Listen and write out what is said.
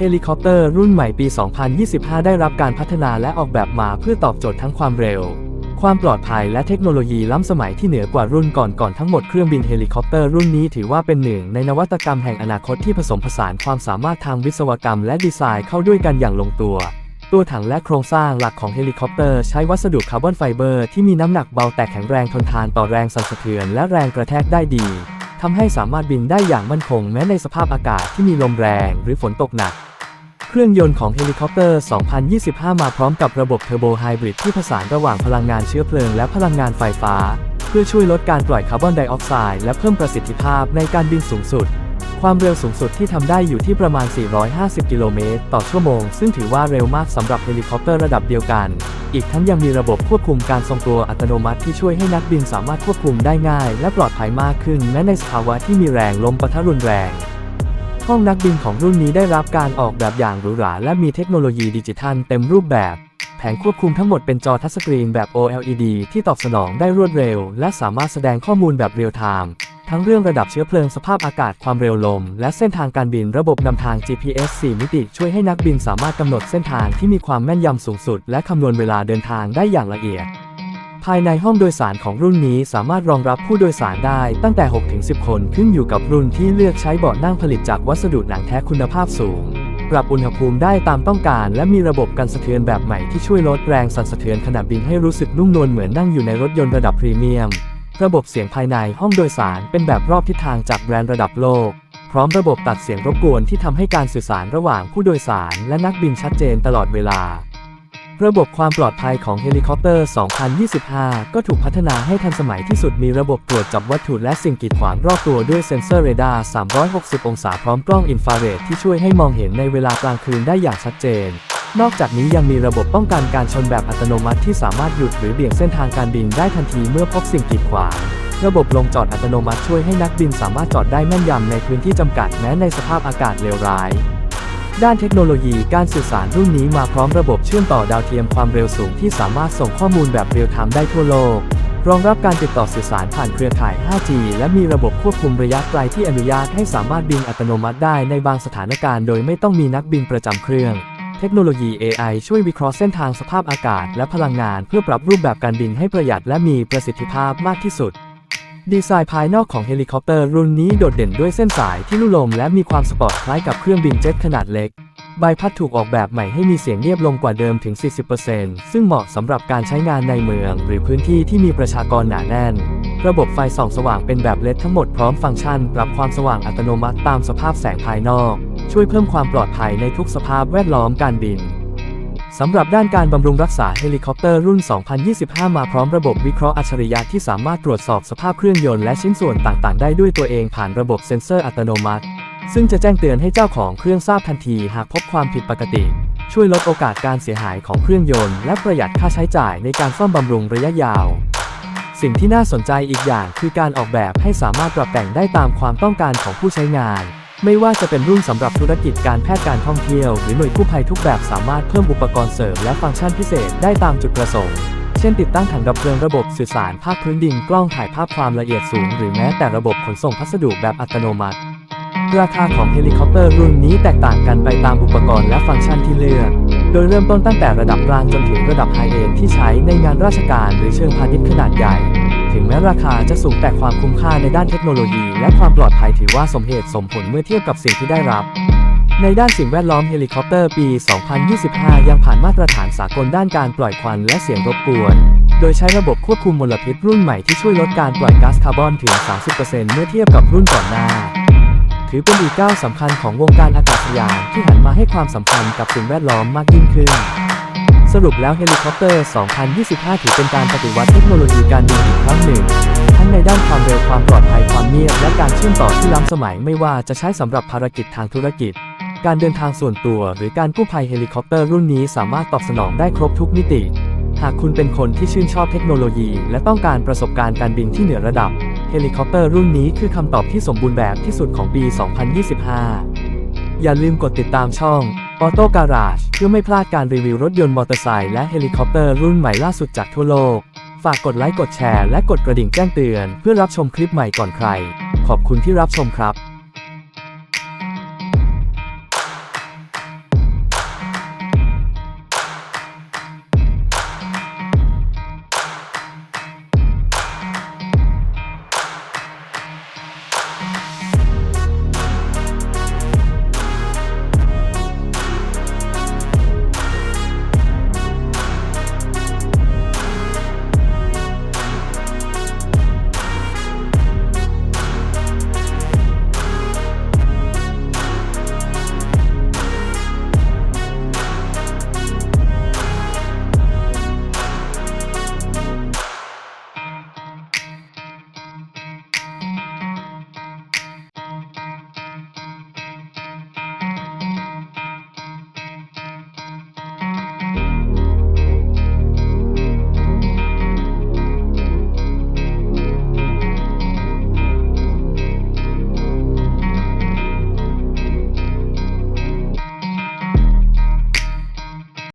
เฮลิคอปเตอร์รุ่นใหม่ปี 2025 ได้รับการพัฒนาและออกแบบมาเพื่อตอบโจทย์ทั้งความเร็ว ความปลอดภัยและเทคโนโลยีล้ำสมัยที่เหนือกว่ารุ่นก่อนๆทั้งหมดเครื่องบินเฮลิคอปเตอร์รุ่นนี้ถือว่าเป็นหนึ่งในนวัตกรรมแห่งอนาคตที่ผสมผสานความสามารถทางวิศวกรรมและดีไซน์เข้าด้วยกันอย่างลงตัว ตัวถังและโครงสร้างหลักของเฮลิคอปเตอร์ใช้วัสดุคาร์บอนไฟเบอร์ที่มีน้ำหนักเบาแต่แข็งแรงทนทานต่อแรงสั่นสะเทือนและแรงกระแทกได้ดี ทำให้สามารถบินได้อย่างมั่นคงแม้ในสภาพอากาศที่มีลมแรงหรือฝนตกหนัก เครื่องยนต์ของเฮลิคอปเตอร์ 2025 มาพร้อมกับระบบเทอร์โบไฮบริดที่ผสานระหว่างพลังงานเชื้อเพลิงและพลังงานไฟฟ้า เพื่อช่วยลดการปล่อยคาร์บอนไดออกไซด์และเพิ่มประสิทธิภาพในการบินสูงสุด ความเร็วสูงสุดที่ทำได้อยู่ที่ประมาณ 450 กิโลเมตรต่อชั่วโมง ซึ่งถือว่าเร็วมากสำหรับเฮลิคอปเตอร์ระดับเดียวกัน อีกทั้งยังมีระบบควบคุมการทรงตัวอัตโนมัติที่ช่วยให้นักบินสามารถควบคุมได้ง่าย และปลอดภัยมากขึ้นแม้ในสภาวะที่มีแรงลมปะทะรุนแรง ห้องนักบินของรุ่นนี้ได้รับการออกแบบอย่างหรูหราและมีเทคโนโลยีดิจิทัลเต็มรูปแบบแผงควบคุมทั้งหมดเป็นจอทัชสกรีนแบบ OLED ที่ตอบสนองได้รวดเร็ว และสามารถแสดงข้อมูลแบบเรียลไทม์ ทั้งเรื่องระดับเชื้อเพลิงสภาพอากาศความเร็วลม และเส้นทางการบินระบบนำทาง GPS 4 มิติ ช่วยให้นักบินสามารถกำหนดเส้นทางที่มีความแม่นยำสูงสุด และคำนวณเวลาเดินทางได้อย่างละเอียด ภายในห้องโดยสารของรุ่นนี้สามารถรองรับผู้โดยสารได้ตั้งแต่ 6-10 คนขึ้นอยู่กับรุ่นที่เลือกใช้เบาะนั่งผลิตจากวัสดุหนังแท้คุณภาพสูงปรับอุณหภูมิได้ตามต้องการ และมีระบบกันสะเทือนแบบใหม่ที่ช่วยลดแรงสั่นสะเทือนขณะบินให้รู้สึกนุ่มนวลเหมือนนั่งอยู่ในรถยนต์ระดับพรีเมียม ระบบเสียงภายในห้องโดยสารเป็นแบบรอบทิศทางจากแบรนด์ระดับโลก พร้อมระบบตัดเสียงรบกวนที่ทำให้การสื่อสารระหว่างผู้โดยสารและนักบินชัดเจนตลอดเวลา ระบบความปลอดภัยของเฮลิคอปเตอร์ 2025 ก็ถูกพัฒนาให้ทันสมัยที่สุดมีระบบตรวจจับวัตถุและสิ่งกีดขวางรอบตัวด้วยเซ็นเซอร์เรดาร์ 360 องศาพร้อมกล้องอินฟราเรดที่ช่วยให้มองเห็นในเวลากลางคืนได้อย่างชัดเจน นอกจากนี้ยังมีระบบป้องกันการชนแบบอัตโนมัติที่สามารถหยุดหรือเบี่ยงเส้นทางการบินได้ทันทีเมื่อพบสิ่งกีดขวาง ระบบลงจอดอัตโนมัติช่วยให้นักบินสามารถจอดได้แม่นยำในพื้นที่จำกัดแม้ในสภาพอากาศเลวร้าย ด้านเทคโนโลยีการสื่อสารรุ่นนี้มาพร้อมระบบเชื่อมต่อดาวเทียมความเร็วสูงที่สามารถส่งข้อมูลแบบเรียลไทม์ได้ทั่วโลกรองรับการติดต่อสื่อสารผ่านเครือข่าย 5G และมีระบบควบคุมระยะไกลที่อนุญาตให้สามารถบินอัตโนมัติได้ในบางสถานการณ์โดยไม่ต้องมีนักบินประจำเครื่อง เทคโนโลยี AI ช่วยวิเคราะห์เส้นทางสภาพอากาศและพลังงานเพื่อปรับรูปแบบการบินให้ประหยัดและมีประสิทธิภาพมากที่สุด ดีไซน์ภายนอกของเฮลิคอปเตอร์รุ่นนี้โดดเด่นด้วยเส้นสายที่ลุ่ลมและมีความสปอร์ตคล้ายกับเครื่องบินเจ็ตขนาดเล็ก ใบพัดถูกออกแบบใหม่ให้มีเสียงเรียบลงกว่าเดิมถึง 40%ซึ่งเหมาะสำหรับการใช้งานในเมือง หรือพื้นที่ที่มีประชากรหนาแน่น ระบบไฟส่องสว่างเป็นแบบเลดทั้งหมดพร้อมฟังก์ชัน ปรับความสว่างอัตโนมัติตามสภาพแสงภายนอก ช่วยเพิ่มความปลอดภัยในทุกสภาพแวดล้อมการบิน สำหรับด้านการบำรุงรักษาเฮลิคอปเตอร์รุ่น 2025 มาพร้อมระบบวิเคราะห์อัจฉริยะที่สามารถตรวจสอบสภาพเครื่องยนต์และชิ้นส่วนต่างๆ ได้ด้วยตัวเองผ่านระบบเซ็นเซอร์อัตโนมัติ ซึ่งจะแจ้งเตือนให้เจ้าของเครื่องทราบทันทีหากพบความผิดปกติ ช่วยลดโอกาสการเสียหายของเครื่องยนต์และประหยัดค่าใช้จ่ายในการซ่อมบำรุงระยะยาวสิ่งที่น่าสนใจอีกอย่างคือการออกแบบให้สามารถปรับแต่งได้ตามความต้องการของผู้ใช้งาน ไม่ว่าจะเป็นรุ่นสำหรับธุรกิจการแพทย์การท่องเที่ยว หรือหน่วยกู้ภัยทุกแบบสามารถเพิ่มอุปกรณ์เสริมและฟังก์ชันพิเศษได้ตามจุดประสงค์ เช่นติดตั้งถังดับเพลิงระบบสื่อสารภาคพื้นดินกล้องถ่ายภาพความละเอียดสูง หรือแม้แต่ระบบขนส่งพัสดุแบบอัตโนมัติ ราคาของเฮลิคอปเตอร์รุ่นนี้แตกต่างกันไปตามอุปกรณ์และฟังก์ชันที่เลือก โดยเริ่มต้นตั้งแต่ระดับกลางจนถึงระดับไฮเอนที่ใช้ในงานราชการหรือเชิงพาณิชย์ขนาดใหญ่ ถึงแม้ราคาจะสูงแต่ความคุ้มค่าในด้านเทคโนโลยี และความปลอดภัยถือว่าสมเหตุสมผลเมื่อเทียบกับสิ่งที่ได้รับ ในด้านสิ่งแวดล้อมเฮลิคอปเตอร์ปี 2025 ยังผ่านมาตรฐานสากลด้านการปล่อยควันและเสียงรบกวน โดยใช้ระบบควบคุมมลพิษรุ่นใหม่ที่ช่วยลดการปล่อยก๊าซคาร์บอนถึง 30%เมื่อเทียบกับรุ่นก่อนหน้าถือเป็นอีกก้าวสำคัญของวงการอากาศยานที่หันมาให้ความสำคัญกับสิ่งแวดล้อมมากยิ่งขึ้น รุปแล้วเฮลิคอปเตอร์ 2025 ถือเป็นการปฏิวัติเทคโนโลยีการบินอีกครั้งหนึ่ง ทั้งในด้านความเร็วความปลอดภัยความเงียบและการเชื่อมต่อที่ล้ำสมัยไม่ว่าจะใช้สำหรับภารกิจทางธุรกิจ การเดินทางส่วนตัว หรือการกู้ภัยเฮลิคอปเตอร์รุ่นนี้สามารถตอบสนองได้ครบทุกมิติ หากคุณเป็นคนที่ชื่นชอบเทคโนโลยี และต้องการประสบการณ์การบินที่เหนือระดับ เฮลิคอปเตอร์รุ่นนี้คือคำตอบที่สมบูรณ์แบบที่สุดของปี 2025 อย่าลืมกดติดตามช่อง ออโต้การาจเพื่อไม่พลาดการรีวิวรถยนต์มอเตอร์ไซค์และเฮลิคอปเตอร์รุ่นใหม่ล่าสุดจากทั่วโลก ฝากกดไลค์กดแชร์และกดกระดิ่งแจ้งเตือน เพื่อรับชมคลิปใหม่ก่อนใคร ขอบคุณที่รับชมครับ